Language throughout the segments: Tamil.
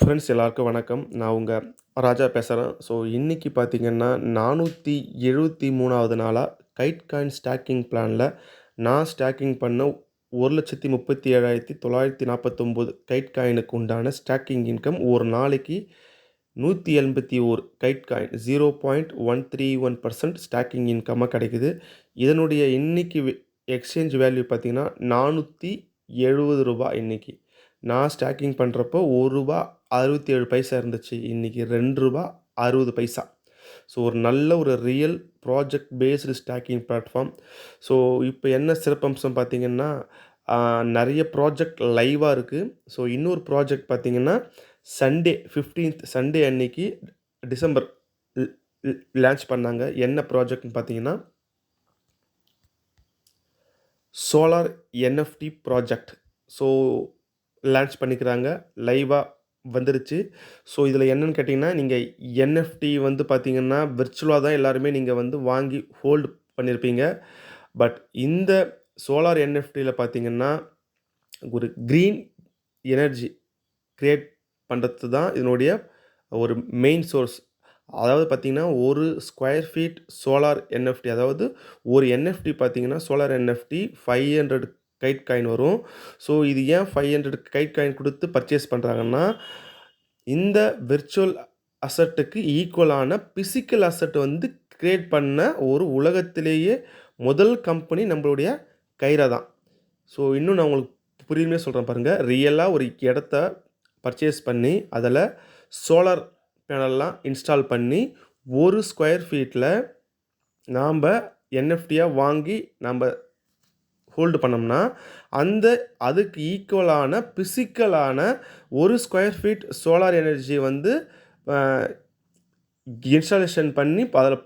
ஃப்ரெண்ட்ஸ் எல்லாருக்கும் வணக்கம். நான் உங்கள் ராஜா பேசுகிறேன் ஸோ இன்றைக்கி பார்த்தீங்கன்னா நானூற்றி எழுபத்தி மூணாவது நாளாக கைட் காயின் ஸ்டாக்கிங் பிளானில் நான் ஸ்டாக்கிங் பண்ண ஒரு லட்சத்தி முப்பத்தி ஏழாயிரத்தி தொள்ளாயிரத்தி நாற்பத்தொம்போது கைட் காயினுக்கு உண்டான ஸ்டாக்கிங் இன்கம் ஒரு நாளைக்கு நூற்றி எண்பத்தி ஓர் kite coin zero point one three one percent staking இன்கம்மாக கிடைக்குது. இதனுடைய இன்னைக்கு எக்ஸ்சேஞ்ச் வேல்யூ பார்த்தீங்கன்னா நானூற்றி எழுபது ரூபாய் இன்னைக்கு. நான் ஸ்டாக்கிங் பண்ணுறப்போ ஒரு ரூபா அறுபத்தி ஏழு பைசா இருந்துச்சு. இன்றைக்கி ரெண்டு ரூபா அறுபது பைசா. ஸோ ஒரு நல்ல ஒரு real project based staking platform so இப்போ என்ன சிறப்பம்சம் பார்த்தீங்கன்னா நிறைய ப்ராஜெக்ட் லைவாக இருக்குது ஸோ இன்னொரு ப்ராஜெக்ட் பார்த்திங்கன்னா சண்டே ஃபிஃப்டீன்த் சண்டே அன்னைக்கு டிசம்பர் லான்ச் பண்ணாங்க. என்ன ப்ராஜெக்ட்னு பார்த்தீங்கன்னா solar NFT project so launch பண்ணிக்கிறாங்க. லைவாக வந்துருச்சு. ஸோ இதில் என்னென்னு கேட்டிங்கன்னா நீங்கள் என்எஃப்டி வந்து பார்த்தீங்கன்னா விர்ச்சுவலாக தான் எல்லாருமே நீங்கள் வந்து வாங்கி ஹோல்டு பண்ணியிருப்பீங்க பட் இந்த சோலார் என்எஃப்டியில் பார்த்தீங்கன்னா ஒரு க்ரீன் எனர்ஜி க்ரியேட் பண்ணுறது தான் இதனுடைய ஒரு மெயின் சோர்ஸ் அதாவது பார்த்தீங்கன்னா ஒரு ஸ்கொயர் ஃபீட் சோலார் என்எஃப்டி அதாவது ஒரு என்எஃப்டி பார்த்தீங்கன்னா solar NFT five hundred kite coin வரும். ஸோ இது ஏன் ஃபைவ் ஹண்ட்ரட் கைட் காயின் கொடுத்து பர்ச்சேஸ் பண்ணுறாங்கன்னா இந்த விர்ச்சுவல் அசட்டுக்கு ஈக்குவலான பிசிக்கல் அசட் வந்து க்ரியேட் பண்ண ஒரு உலகத்திலேயே முதல் கம்பெனி நம்மளுடைய கைரா தான். ஸோ இன்னும் நான் உங்களுக்கு புரியுமே சொல்கிறேன் பாருங்கள் ரியலாக ஒரு இடத்த பர்ச்சேஸ் பண்ணி அதில் சோலார் பேனல்லாம் இன்ஸ்டால் பண்ணி ஒரு ஸ்கொயர் ஃபீட்டில் நாம் என்எஃப்டியாக வாங்கி நம்ம ஹோல்டு பண்ணோம்னா அந்த அதுக்கு ஈக்குவலான பிசிக்கலான ஒரு ஸ்கொயர் ஃபீட் சோலார் எனர்ஜி வந்து இன்ஸ்டாலேஷன் பண்ணி அதில்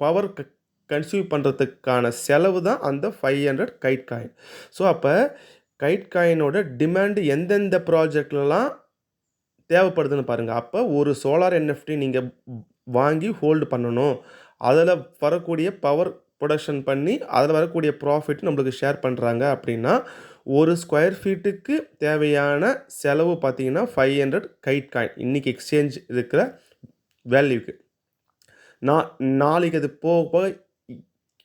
பவர் க கன்சியூம் பண்ணுறதுக்கான செலவு தான் அந்த five hundred kite coin. So அப்போ கைட் காயினோட டிமாண்டு எந்தெந்த ப்ராஜெக்ட்லலாம் தேவைப்படுதுன்னு பாருங்கள் அப்போ ஒரு சோலார் என்எஃப்டி நீங்கள் வாங்கி ஹோல்டு பண்ணணும். அதில் வரக்கூடிய பவர் ப்ரொடக்ஷன் பண்ணி அதில் வரக்கூடிய ப்ராஃபிட் நம்மளுக்கு ஷேர் பண்ணுறாங்க அப்படின்னா ஒரு ஸ்கொயர் ஃபீட்டுக்கு தேவையான செலவு பார்த்தீங்கன்னா ஃபைவ் ஹண்ட்ரட் கைட் காயின் இன்றைக்கி எக்ஸ்சேஞ்ச் இருக்கிற வேல்யூக்கு நான் நாளைக்கு அது போக போக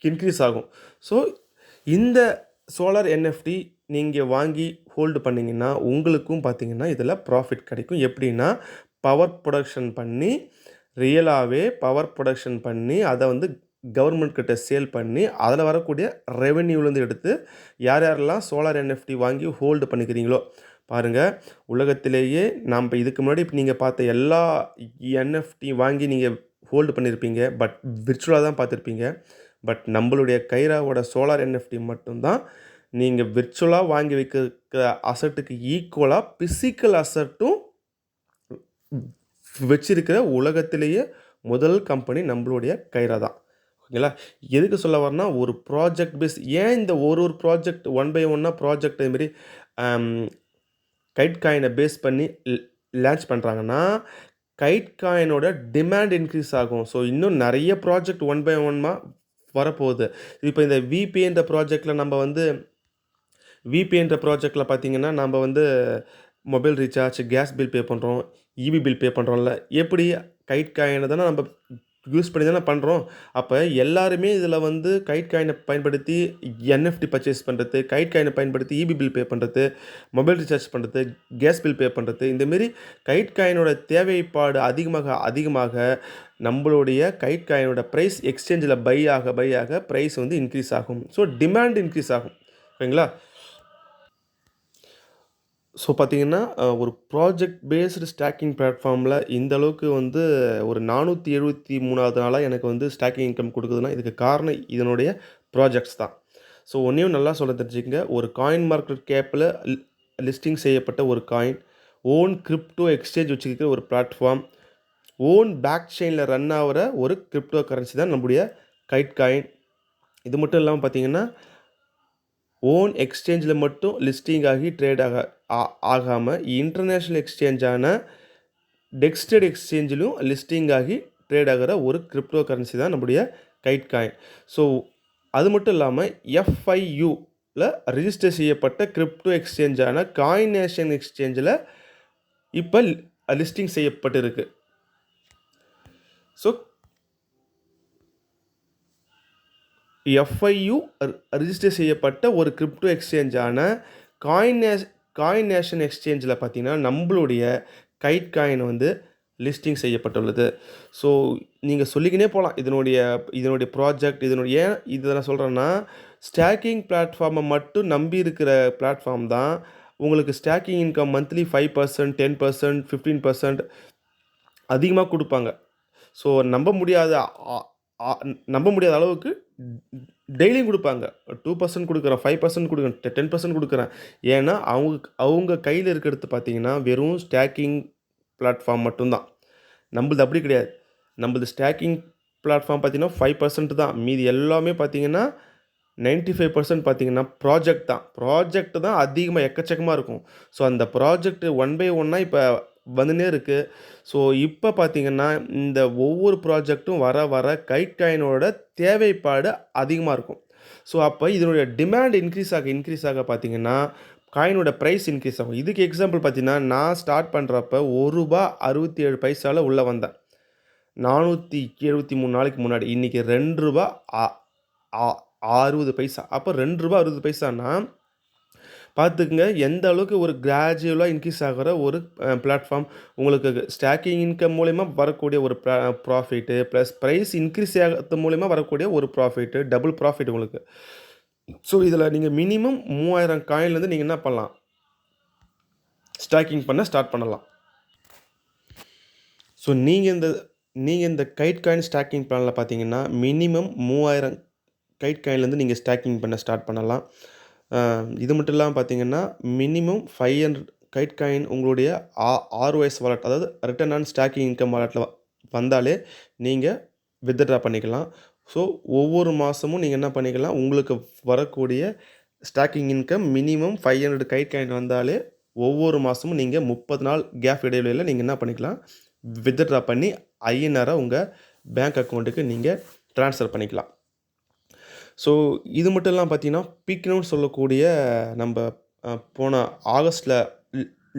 இன்க்ரீஸ் ஆகும். ஸோ இந்த சோலார் என்எஃப்டி நீங்கள் வாங்கி ஹோல்டு பண்ணிங்கன்னா உங்களுக்கும் பார்த்தீங்கன்னா இதில் ப்ராஃபிட் கிடைக்கும். எப்படின்னா பவர் ப்ரொடக்ஷன் பண்ணி ரியலாகவே பவர் ப்ரொடக்ஷன் பண்ணி அதை வந்து கவர்மெண்ட் கிட்ட சேல் பண்ணி அதில் வரக்கூடிய ரெவென்யூலேருந்து எடுத்து யார் யாரெல்லாம் சோலார் என்எஃப்டி வாங்கி ஹோல்டு பண்ணிக்கிறீங்களோ பாருங்கள் உலகத்திலேயே நாம் இதுக்கு முன்னாடி இப்போ நீங்கள் பார்த்த எல்லா என்எஃப்டி வாங்கி நீங்கள் ஹோல்டு பண்ணியிருப்பீங்க பட் விர்ச்சுவலாக தான் பார்த்துருப்பீங்க. பட் நம்மளுடைய கைராவோட சோலார் என்எஃப்டி மட்டும்தான் நீங்கள் விர்ச்சுவலாக வாங்கி வைக்கிற அசட்டுக்கு ஈக்குவலாக பிசிக்கல் அசட்டும் வச்சிருக்கிற உலகத்திலேயே முதல் கம்பெனி நம்மளுடைய கைரா தான். ஓகேங்களா எதுக்கு சொல்ல வரனா ஒரு ப்ராஜெக்ட் பேஸ் ஏன் இந்த ஒரு ஒரு ப்ராஜெக்ட் ஒன் பை ஒன்னாக ப்ராஜெக்ட் இதுமாரி கைட் காயினை பேஸ் பண்ணி லான்ச் பண்ணுறாங்கன்னா கைட் காயினோட டிமாண்ட் இன்க்ரீஸ் ஆகும். ஸோ இன்னும் நிறைய ப்ராஜெக்ட் ஒன் பை ஒன்னாக வரப்போகுது. இப்போ இந்த விபிஎன்ற ப்ராஜெக்டில் நம்ம வந்து விபிஎன்ற ப்ராஜெக்டில் பார்த்திங்கன்னா நம்ம வந்து mobile recharge gas bill pay பண்ணுறோம் இபி பில் பே பண்ணுறோம்ல எப்படி? கைட் காயினை தானே நம்ம யூஸ் பண்ணி தானே பண்ணுறோம் அப்போ எல்லாருமே இதில் வந்து கைட் காயினை பயன்படுத்தி என்எஃப்டி பர்ச்சேஸ் பண்ணுறது கைட் காயினை பயன்படுத்தி இபி பில் பே பண்ணுறது மொபைல் ரீசார்ஜ் பண்ணுறது கேஸ் பில் பே பண்ணுறது இந்தமாரி கைட் காயினோட தேவைப்பாடு அதிகமாக அதிகமாக நம்மளுடைய கைட் காயினோட ப்ரைஸ் எக்ஸ்சேஞ்சில் பை ஆக பை ஆக ப்ரைஸ் வந்து இன்க்ரீஸ் ஆகும். ஸோ டிமாண்ட் இன்க்ரீஸ் ஆகும். ஓகேங்களா ஸோ பார்த்தீங்கன்னா ஒரு ப்ராஜெக்ட் பேஸ்டு ஸ்டாக்கிங் பிளாட்ஃபார்மில் இந்த அளவுக்கு வந்து ஒரு நானூற்றி எழுபத்தி மூணாவது நாளாக எனக்கு வந்து ஸ்டாக்கிங் இன்கம் கொடுக்குதுன்னா இதுக்கு காரணம் இதனுடைய ப்ராஜெக்ட்ஸ் தான். ஸோ ஒன்றையும் நல்லா சொல்ல தெரிஞ்சுக்கங்க. ஒரு காயின் மார்க்கெட் கேப்பில் லிஸ்டிங் செய்யப்பட்ட ஒரு காயின் ஓன் கிரிப்டோ எக்ஸ்சேஞ்ச் வச்சுருக்கிற ஒரு பிளாட்ஃபார்ம் ஓன் பேக் செயினில் ரன் ஆகிற ஒரு கிரிப்டோ கரன்சி தான் நம்முடைய கைட் காயின் இது மட்டும் இல்லாமல் பார்த்தீங்கன்னா ஓன் எக்ஸ்சேஞ்சில் மட்டும் லிஸ்டிங் ஆகி ட்ரேட் ஆக ஆகாமல் இன்டர்நேஷ்னல் எக்ஸ்சேஞ்சான டெக்ஸ்டட் எக்ஸ்சேஞ்சிலும் லிஸ்டிங் ஆகி ட்ரேட் ஆகிற ஒரு கிரிப்டோ கரன்சி தான் நம்முடைய கைட் காயின் ஸோ அது மட்டும் இல்லாமல் எஃப்ஐயூவில் ரிஜிஸ்டர் செய்யப்பட்ட கிரிப்டோ எக்ஸ்சேஞ்சான காயின் நேஷன் எக்ஸ்சேஞ்சில் இப்போ லிஸ்டிங் செய்யப்பட்டிருக்கு. ஸோ எஃப்ஐயு ரிஜிஸ்டர் செய்யப்பட்ட ஒரு கிரிப்டோ எக்ஸ்சேஞ்சான காயின் காயின் நேஷன் எக்ஸ்சேஞ்சில் பார்த்தீங்கன்னா நம்மளுடைய கைட் காயின் வந்து லிஸ்டிங் செய்யப்பட்டுள்ளது. ஸோ நீங்கள் சொல்லிக்கினே போகலாம் இதனுடைய இதனுடைய ப்ராஜெக்ட் இதனுடைய ஏன் இதை நான் சொல்கிறேன்னா ஸ்டாக்கிங் பிளாட்ஃபார்மை மட்டும் நம்பி இருக்கிற பிளாட்ஃபார்ம் தான் உங்களுக்கு staking income monthly five percent ten percent fifteen percent அதிகமாக கொடுப்பாங்க. ஸோ நம்ப முடியாத நம்ப முடியாத அளவுக்கு டெய்லியும் கொடுப்பாங்க. டூ பர்சன்ட் கொடுக்குறேன் ஃபைவ் பர்சன்ட் கொடுக்குறேன் டென் பர்சன்ட் கொடுக்குறேன். ஏன்னா அவங்க அவங்க கையில் இருக்கிறது பார்த்தீங்கன்னா வெறும் ஸ்டாக்கிங் பிளாட்ஃபார்ம் மட்டும்தான். நம்மளது அப்படி கிடையாது. நம்மளது ஸ்டாக்கிங் பிளாட்ஃபார்ம் பார்த்தீங்கன்னா ஃபைவ் பர்சன்ட் தான். மீதி எல்லாமே பார்த்தீங்கன்னா 95% ஃபைவ் பர்சன்ட் பார்த்தீங்கன்னா ப்ராஜெக்ட் தான். ப்ராஜெக்ட் தான் அதிகமாக எக்கச்சக்கமாக இருக்கும். ஸோ அந்த ப்ராஜெக்ட் ஒன் பை ஒன்னாக இப்போ வந்துனே இருக்குது ஸோ இப்போ பார்த்திங்கன்னா இந்த ஒவ்வொரு ப்ராஜெக்ட்டும் வர வர கைட் காயினோட தேவைப்பாடு அதிகமாக இருக்கும். ஸோ அப்போ இதனுடைய டிமாண்ட் இன்க்ரீஸ் ஆக இன்க்ரீஸ் ஆக பார்த்தீங்கன்னா காயினோட ப்ரைஸ் இன்க்ரீஸ் ஆகும். இதுக்கு எக்ஸாம்பிள் பார்த்திங்கன்னா நான் ஸ்டார்ட் பண்ணுறப்ப ஒரு ரூபா அறுபத்தி ஏழு பைசாவில் உள்ளே வந்தேன். நானூற்றி எழுபத்தி மூணு நாளைக்கு முன்னாடி. இன்றைக்கி ரெண்டு ரூபா அறுபது பைசா. அப்போ ரெண்டு ரூபா அறுபது பைசானா பார்த்துக்குங்க. எந்த அளவுக்கு ஒரு கிராஜுவலாக இன்க்ரீஸ் ஆகிற ஒரு பிளாட்ஃபார்ம் உங்களுக்கு ஸ்டாக்கிங் இன்கம் மூலயமா வரக்கூடிய ஒரு ப்ராஃபிட்டு ப்ளஸ் ப்ரைஸ் இன்க்ரீஸ் ஆகிறது மூலயமா வரக்கூடிய ஒரு ப்ராஃபிட்டு டபுள் ப்ராஃபிட் உங்களுக்கு. ஸோ இதில் நீங்கள் மினிமம் மூவாயிரம் காயின்லேருந்து நீங்கள் என்ன பண்ணலாம்? ஸ்டாக்கிங் பண்ண ஸ்டார்ட் பண்ணலாம். ஸோ நீங்கள் இந்த நீங்கள் இந்த கைட் காயின் ஸ்டாக்கிங் பிளானில் பார்த்தீங்கன்னா மினிமம் மூவாயிரம் கைட் காயின்லேருந்து நீங்கள் ஸ்டாக்கிங் பண்ண ஸ்டார்ட் பண்ணலாம். இது மட்டும் இல்லாமல் பார்த்தீங்கன்னா minimum five hundred kite coin உங்களுடைய ஆ ஆர்ஒஎஸ் வாலெட் அதாவது ரிட்டர்ன் ஆன் ஸ்டாக்கிங் இன்கம் வாலெட்டில் வந்தாலே நீங்கள் வித்ட்ரா பண்ணிக்கலாம். ஸோ ஒவ்வொரு மாதமும் நீங்கள் என்ன பண்ணிக்கலாம் உங்களுக்கு வரக்கூடிய staking income minimum five hundred kite coin வந்தாலே ஒவ்வொரு மாதமும் நீங்கள் முப்பது நாள் கேப் இடைவெளியில் நீங்கள் என்ன பண்ணிக்கலாம் வித்ட்ரா பண்ணி ஐஎன்ஆரை உங்கள் பேங்க் அக்கௌண்ட்டுக்கு நீங்கள் ட்ரான்ஸ்ஃபர் பண்ணிக்கலாம். ஸோ இது மட்டும் இல்லாமல் பார்த்தீங்கன்னா பிக்னவுன்னு சொல்லக்கூடிய நம்ம போன ஆகஸ்ட்டில்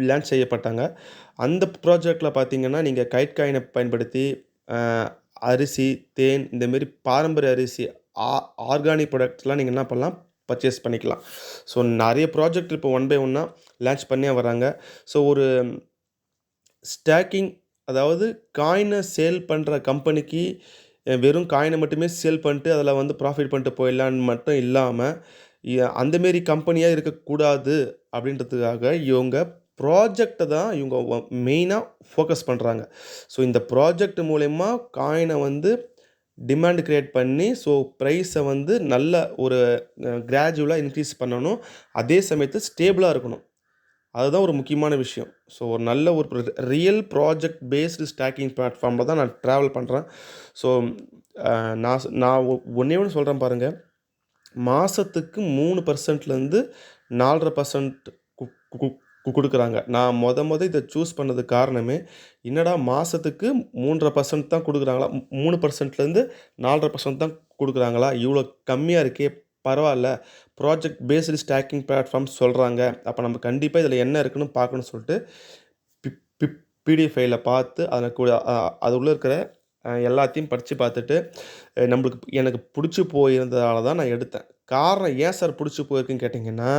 லான்ச் செய்யப்பட்டாங்க. அந்த ப்ராஜெக்டில் பார்த்தீங்கன்னா நீங்கள் கைட் காயினை பயன்படுத்தி அரிசி தேன் இந்தமாரி பாரம்பரிய அரிசி ஆ ஆர்கானிக் ப்ராடக்ட்ஸ்லாம் நீங்கள் என்ன பண்ணலாம் பர்ச்சேஸ் பண்ணிக்கலாம். ஸோ நிறைய ப்ராஜெக்ட் இப்போ ஒன் பை ஒன்னாக லான்ச் பண்ணியே வராங்க. ஸோ ஒரு ஸ்டாக்கிங் அதாவது காயினை சேல் பண்ணுற கம்பெனிக்கு வெறும் காயினை மட்டுமே சேல் பண்ணிட்டு அதில் வந்து ப்ராஃபிட் பண்ணிட்டு போயிடலான்னு மட்டும் இல்லாமல் அந்தமாரி கம்பெனியாக இருக்கக்கூடாது அப்படின்றதுக்காக இவங்க ப்ராஜெக்டை தான் இவங்க மெயினாக ஃபோக்கஸ் பண்ணுறாங்க ஸோ இந்த ப்ராஜெக்ட் மூலயமா காயினை வந்து டிமாண்ட் க்ரியேட் பண்ணி ஸோ ப்ரைஸை வந்து நல்ல ஒரு கிராஜுவலாக இன்க்ரீஸ் பண்ணணும். அதே சமயத்தில் ஸ்டேபிளாக இருக்கணும். அதுதான் ஒரு முக்கியமான விஷயம். ஸோ ஒரு நல்ல ஒரு ரியல் ப்ராஜெக்ட் பேஸ்டு ஸ்டாக்கிங் பிளாட்ஃபார்மில் தான் நான் ட்ராவல் பண்ணுறேன் ஸோ நான் நான் ஒன்றே ஒன்று சொல்கிறேன் பாருங்கள் மாதத்துக்கு மூணு பர்சன்ட்லேருந்து நாலரை பர்சன்ட் கொடுக்குறாங்க. நான் மொத மொத இதை சூஸ் பண்ணது காரணமே என்னடா மாதத்துக்கு மூன்றரை பர்சன்ட் தான் கொடுக்குறாங்களா? மூணு பர்சன்ட்லேருந்து நாலரை பர்சன்ட் தான் கொடுக்குறாங்களா? இவ்வளோ கம்மியாக இருக்கே பரவாயில்ல. ப்ராஜெக்ட் பேஸ்டு ஸ்டாக்கிங் பிளாட்ஃபார்ம் சொல்கிறாங்க அப்போ நம்ம கண்டிப்பாக இதில் என்ன இருக்குன்னு பார்க்கணும்னு சொல்லிட்டு பிடிஎஃப் ஃபைலை பார்த்து அதில் கூட அது உள்ளே இருக்கிற எல்லாத்தையும் படித்து பார்த்துட்டு நம்மளுக்கு எனக்கு பிடிச்சி போயிருந்ததால தான் நான் எடுத்தேன். காரணம் ஏன் சார் பிடிச்சி போயிருக்குன்னு கேட்டிங்கன்னா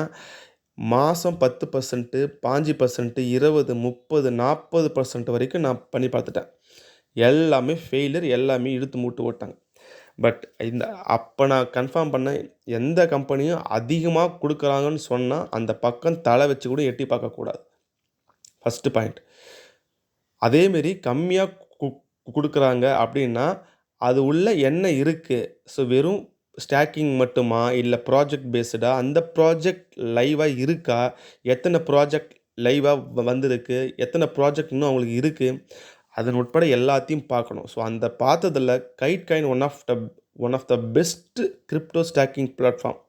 மாதம் பத்து பர்சன்ட்டு பாஞ்சு பர்சன்ட்டு இருபது முப்பது நாற்பது பர்சன்ட் வரைக்கும் நான் பண்ணி பார்த்துட்டேன். எல்லாமே ஃபெயிலியர் எல்லாமே இழுத்து மூட்டு ஓட்டாங்க பட் இந்த அப்போ நான் கன்ஃபார்ம் பண்ணேன் எந்த கம்பெனியும் அதிகமாக கொடுக்குறாங்கன்னு சொன்னால் அந்த பக்கம் தலை வச்சு கூட எட்டி பார்க்கக்கூடாது ஃபஸ்ட்டு பாயிண்ட் அதேமாரி கம்மியாக கொடுக்குறாங்க அப்படின்னா அது உள்ள என்ன இருக்குது ஸோ வெறும் ஸ்டாக்கிங் மட்டுமா? இல்லை ப்ராஜெக்ட் பேஸ்டாக அந்த ப்ராஜெக்ட் லைவாக இருக்கா? எத்தனை ப்ராஜெக்ட் லைவாக வந்திருக்கு? எத்தனை ப்ராஜெக்ட் இன்னும் அவங்களுக்கு இருக்குது அதன் உட்பட எல்லாத்தையும் பார்க்கணும். ஸோ அந்த பார்த்ததில் kite coin one of the one of the best crypto staking platform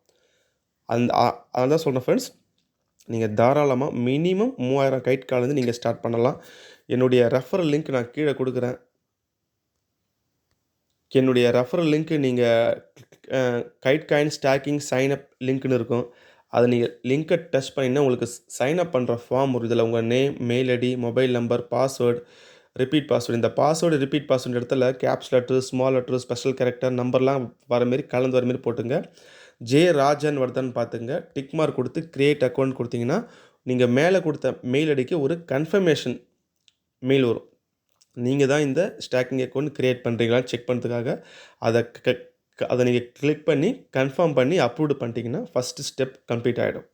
அந்த அதான் சொல்கிறேன் ஃப்ரெண்ட்ஸ் நீங்கள் தாராளமாக மினிமம் மூவாயிரம் கைட் காலேருந்து நீங்கள் ஸ்டார்ட் பண்ணலாம். என்னுடைய ரெஃபரல் லிங்க் நான் கீழே கொடுக்குறேன். என்னுடைய ரெஃபரல் லிங்க் நீங்கள் kite coin staking sign up லிங்க்னு இருக்கும். அதை நீங்கள் லிங்கை டச் பண்ணிங்கன்னா உங்களுக்கு சைன் அப் பண்ணுற ஃபார்ம் வரும் இதில் உங்கள் name mail ID mobile number password repeat password இந்த பாஸ்வேர்டு ரிப்பீட் பாஸ்வேர்டு இடத்துல caps letter small letter special character நம்பர்லாம் வர மாரி கலந்து வர மாரி போட்டுங்க. ஜே ராஜன் வர்தன் பார்த்துங்க டிக் மார்க் கொடுத்து க்ரியேட் அக்கௌண்ட் கொடுத்தீங்கன்னா நீங்கள் மேலே கொடுத்த மெயில் அடிக்க ஒரு கன்ஃபர்மேஷன் மெயில் வரும். நீங்கள் தான் இந்த ஸ்டாக்கிங் அக்கௌண்ட் க்ரியேட் பண்ணுறீங்களான்னு செக் பண்ணுறதுக்காக அதை க க- அதை நீங்கள் கிளிக் பண்ணி கன்ஃபார்ம் பண்ணி அப்ரூவ்டு பண்ணிட்டீங்கன்னா ஃபஸ்ட்டு ஸ்டெப் கம்ப்ளீட் ஆகிடும்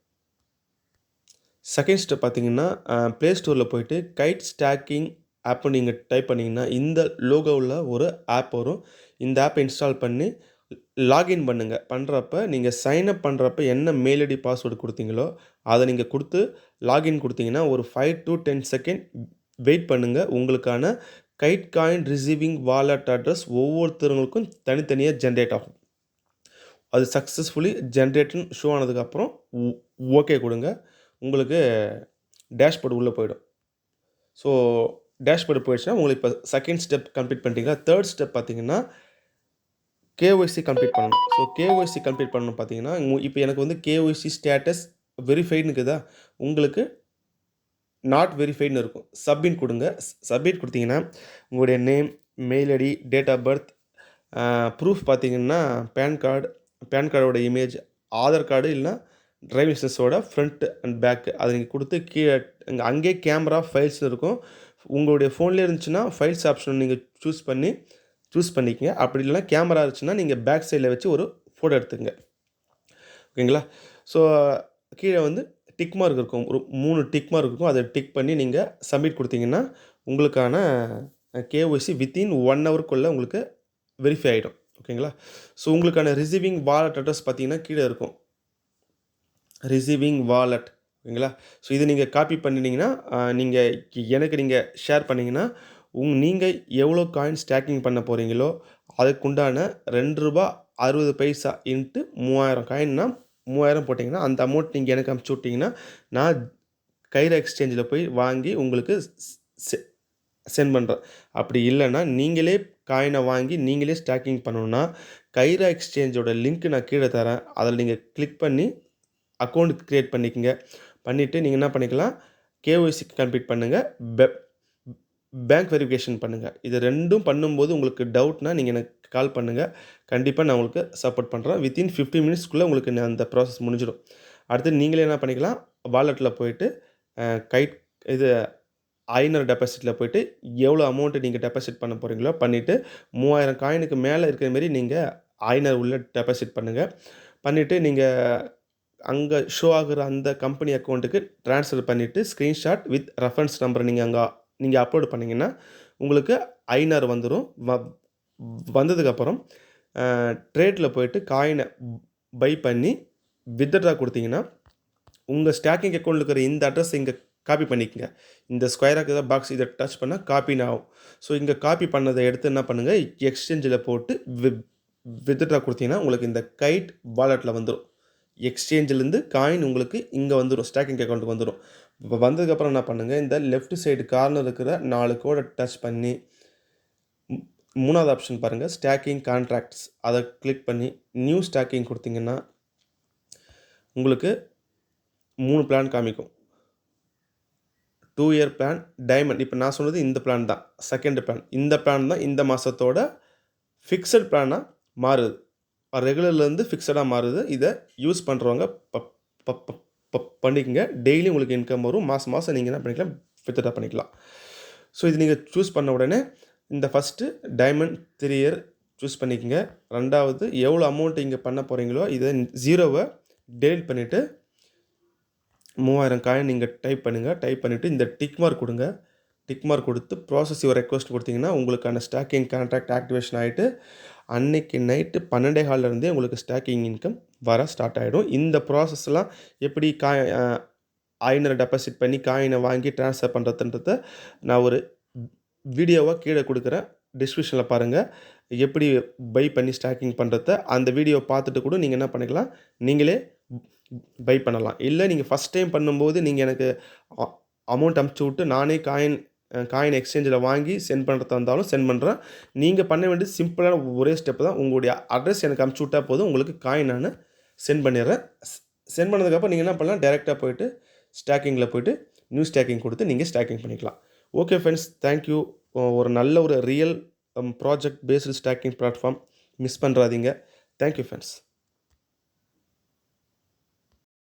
செகண்ட் ஸ்டெப் பார்த்தீங்கன்னா ப்ளே ஸ்டோரில் போயிட்டு கைட் ஸ்டாக்கிங் ஆப்பை நீங்கள் டைப் பண்ணிங்கன்னா இந்த லோகோவில் ஒரு ஆப் வரும். இந்த ஆப்பை இன்ஸ்டால் பண்ணி லாகின் பண்ணுங்கள் பண்ணுறப்ப நீங்கள் சைன் அப் பண்ணுறப்ப என்ன மெயில் ஐடி பாஸ்வேர்டு கொடுத்தீங்களோ அதை நீங்கள் கொடுத்து லாகின் கொடுத்தீங்கன்னா ஒரு five to ten second wait பண்ணுங்கள் உங்களுக்கான kite coin receiving wallet address ஒவ்வொருத்தருங்களுக்கும் தனித்தனியாக ஜென்ரேட் ஆகும். அது சக்ஸஸ்ஃபுல்லி ஜென்ரேட்னு ஷோ ஆனதுக்கப்புறம் ஓகே கொடுங்க. உங்களுக்கு டேஷ்போர்டு உள்ளே போயிடும். ஸோ டேஷ்போர்டு போயிடுச்சுன்னா உங்களுக்கு இப்போ செகண்ட் ஸ்டெப் கம்ப்ளீட் பண்ணிட்டீங்களா தேர்ட் ஸ்டெப் பார்த்தீங்கன்னா கேஒய்சி கம்ப்ளீட் பண்ணணும். ஸோ கேஒய்சி கம்ப்ளீட் பண்ணணும் பார்த்தீங்கன்னா இப்போ எனக்கு வந்து கேஒய்சி ஸ்டேட்டஸ் வெரிஃபைடுன்னு இருக்குதா? உங்களுக்கு நாட் வெரிஃபைடுன்னு இருக்கும். சப்மிட் கொடுங்க. சப்மிட் கொடுத்தீங்கன்னா உங்களுடைய name mail ID date of birth proof பார்த்தீங்கன்னா பேன் கார்டு பேன் கார்டோட இமேஜ் ஆதார் கார்டு இல்லைனா டிரைவிங் லைசன்ஸோட ஃப்ரண்ட் அண்ட் பேக் அதை நீங்கள் கொடுத்து கீழே அங்கே அங்கேயே கேமரா ஃபைல்ஸ் இருக்கும். உங்களுடைய ஃபோன்லேயே இருந்துச்சுன்னா ஃபைல்ஸ் ஆப்ஷன் நீங்கள் சூஸ் பண்ணி சூஸ் பண்ணிக்கங்க. அப்படி இல்லைனா கேமரா இருந்துச்சுன்னா நீங்கள் பேக் சைடில் வச்சு ஒரு ஃபோட்டோ எடுத்துங்க ஓகேங்களா ஸோ கீழே வந்து டிக் மார்க் இருக்கும். ஒரு மூணு டிக் மார்க் இருக்கும். அதை டிக் பண்ணி நீங்கள் சப்மிட் கொடுத்தீங்கன்னா உங்களுக்கான கேஒய்சி வித்தின் ஒன் ஹவருக்குள்ளே உங்களுக்கு வெரிஃபை ஆகிடும் ஓகேங்களா ஸோ உங்களுக்கான ரிசீவிங் வாலெட் அட்ரஸ் பார்த்தீங்கன்னா கீழே இருக்கும். ரிசீவிங் வாலெட் ஓகேங்களா? ஸோ இது நீங்கள் காப்பி பண்ணினீங்கன்னா நீங்கள் எனக்கு நீங்கள் ஷேர் பண்ணிங்கன்னா உங் நீங்கள் எவ்வளோ காயின் ஸ்டாக்கிங் பண்ண போகிறீங்களோ அதுக்குண்டான ரெண்டு ரூபா அறுபது பைசா இன்ட்டு மூவாயிரம் காயின்னா மூவாயிரம் போட்டிங்கன்னா அந்த அமௌண்ட் நீங்கள் எனக்கு அனுப்பிச்சி விட்டிங்கன்னா நான் கைரா எக்ஸ்சேஞ்சில் போய் வாங்கி உங்களுக்கு சென்ட் பண்ணுறேன் அப்படி இல்லைன்னா நீங்களே காயினை வாங்கி நீங்களே ஸ்டாக்கிங் பண்ணணுன்னா கைரா எக்ஸ்சேஞ்சோட லிங்க் நான் கீழே தரேன். அதில் நீங்கள் கிளிக் பண்ணி அக்கௌண்ட் க்ரியேட் பண்ணிக்கங்க. பண்ணிவிட்டு நீங்கள் என்ன பண்ணிக்கலாம் கேஒய்சி கம்ப்ளீட் பண்ணுங்கள் பெ பேங்க் வெரிஃபிகேஷன் பண்ணுங்கள் இது ரெண்டும் பண்ணும்போது உங்களுக்கு டவுட்னால் நீங்கள் எனக்கு கால் பண்ணுங்கள் கண்டிப்பாக நான் உங்களுக்கு சப்போர்ட் பண்ணுறேன் வித்தின் ஃபிஃப்டி மினிட்ஸ்க்குள்ளே உங்களுக்கு நான் அந்த ப்ராசஸ் முடிஞ்சிடும். அடுத்து நீங்களே என்ன பண்ணிக்கலாம் வாலெட்டில் போயிட்டு கைட் இது ஐநூறு டெபாசிட்டில் போயிட்டு எவ்வளோ அமௌண்ட்டு நீங்கள் டெபாசிட் பண்ண போகிறீங்களோ பண்ணிவிட்டு மூவாயிரம் காயினுக்கு மேலே இருக்கிற மாரி நீங்கள் ஐநூறு உள்ள டெபாசிட் பண்ணுங்கள் பண்ணிவிட்டு நீங்கள் அங்கே ஷோ ஆகுற அந்த கம்பெனி அக்கௌண்ட்டுக்கு ட்ரான்ஸ்ஃபர் பண்ணிவிட்டு ஸ்க்ரீன்ஷாட் வித் ரெஃபரன்ஸ் நம்பர் நீங்கள் அங்கே நீங்கள் அப்லோட் பண்ணிங்கன்னா உங்களுக்கு ஐநர் வந்துடும் வ வந்ததுக்கப்புறம் ட்ரேட்டில் போயிட்டு காயினை பை பண்ணி வித்ட்ரா கொடுத்தீங்கன்னா உங்கள் ஸ்டாக்கிங் அக்கௌண்ட்டில் இருக்கிற இந்த அட்ரஸ் இங்கே காப்பி பண்ணிக்கங்க. இந்த ஸ்கொயராக இருக்கிற பாக்ஸ் இதை டச் பண்ணால் காப்பின்னு ஆகும் ஸோ இங்கே காப்பி பண்ணதை எடுத்து என்ன பண்ணுங்கள் எக்ஸ்சேஞ்சில் போட்டு வி வித்ட்ரா கொடுத்தீங்கன்னா உங்களுக்கு இந்த கைட் வாலெட்டில் வந்துடும் எக்ஸ்சேஞ்சிலேருந்து காயின் உங்களுக்கு இங்கே வந்துடும் ஸ்டாக்கிங் அக்கௌண்ட்டுக்கு வந்துடும் இப்போ வந்ததுக்கப்புறம் என்ன பண்ணுங்கள் இந்த லெஃப்ட் சைடு கார்னர் இருக்கிற நாலு கோடை டச் பண்ணி மூணாவது ஆப்ஷன் பாருங்கள் ஸ்டாக்கிங் கான்ட்ராக்ட்ஸ் அதை கிளிக் பண்ணி நியூ ஸ்டாக்கிங் கொடுத்தீங்கன்னா உங்களுக்கு மூணு பிளான் காமிக்கும். டூ இயர் பிளான் டைமண்ட் இப்போ நான் சொன்னது இந்த பிளான் தான் செகண்ட் பிளான் இந்த பிளான் தான் இந்த மாதத்தோட ஃபிக்ஸட் பிளானாக மாறுது. ரெகுலர்லேருந்து ஃபிக்ஸடாக மாறுது. இதை யூஸ் பண்ணுறவங்க ப- ப- ப- ப- பண்ணிக்கங்க. டெய்லி உங்களுக்கு இன்கம் வரும். மாதம் மாதம் நீங்கள் என்ன பண்ணிக்கலாம்? ஃபித்தடாக பண்ணிக்கலாம். ஸோ இது நீங்கள் சூஸ் பண்ண உடனே இந்த first diamond three year choose பண்ணிக்கங்க. ரெண்டாவது எவ்வளோ அமௌண்ட் இங்கே பண்ண போகிறீங்களோ இதை ஜீரோவை டெலிட் பண்ணிவிட்டு மூவாயிரம் காயின் நீங்கள் டைப் பண்ணுங்கள் டைப் பண்ணிவிட்டு இந்த டிக் மார்க் கொடுங்க. டிக் மார்க் கொடுத்து ப்ராசஸ் யுவர் ரெக்வஸ்ட் கொடுத்தீங்கன்னா உங்களுக்கான ஸ்டாக்கிங் கான்ட்ராக்ட் ஆக்டிவேஷன் ஆகிட்டு அன்னைக்கு நைட்டு பன்னெண்டே காலிலேருந்தே உங்களுக்கு ஸ்டாக்கிங் இன்கம் வர ஸ்டார்ட் ஆகிடும் இந்த ப்ராசஸ்லாம் எப்படி காய் ஐநூறு டெபாசிட் பண்ணி காயினை வாங்கி ட்ரான்ஸ்ஃபர் பண்ணுறதுன்றத நான் ஒரு வீடியோவாக கீழே கொடுக்குறேன் டிஸ்கிரிப்ஷனில் பாருங்கள் எப்படி பை பண்ணி ஸ்டாக்கிங் பண்ணுறத அந்த வீடியோ பார்த்துட்டு கூட நீங்கள் என்ன பண்ணிக்கலாம் நீங்களே பை பண்ணலாம். இல்லை நீங்கள் ஃபஸ்ட் டைம் பண்ணும்போது நீங்கள் எனக்கு அமௌண்ட் அமுச்சு விட்டு நானே காயின் காயின் எக்ஸ்சேஞ்சில் வாங்கி சென்ட் பண்ணுறதா இருந்தாலும் சென்ட் பண்ணுறேன் நீங்கள் பண்ண வேண்டியது சிம்பிளான ஒரே ஸ்டெப் தான். உங்களுடைய அட்ரஸ் எனக்கு அமுச்சு விட்டா போதும். உங்களுக்கு காயின் நான் சென்ட் பண்ணிடுறேன். சென்ட் பண்ணதுக்கப்புறம் நீங்கள் என்ன பண்ணலாம்? டேரெக்டாக போயிட்டு ஸ்டாக்கிங்கில் போயிட்டு நியூ ஸ்டாக்கிங் கொடுத்து நீங்கள் ஸ்டாக்கிங் பண்ணிக்கலாம். ஓகே ஃப்ரெண்ட்ஸ் தேங்க்யூ ஒரு நல்ல ஒரு real project based staking platform miss பண்ணுறாதீங்க thank you friends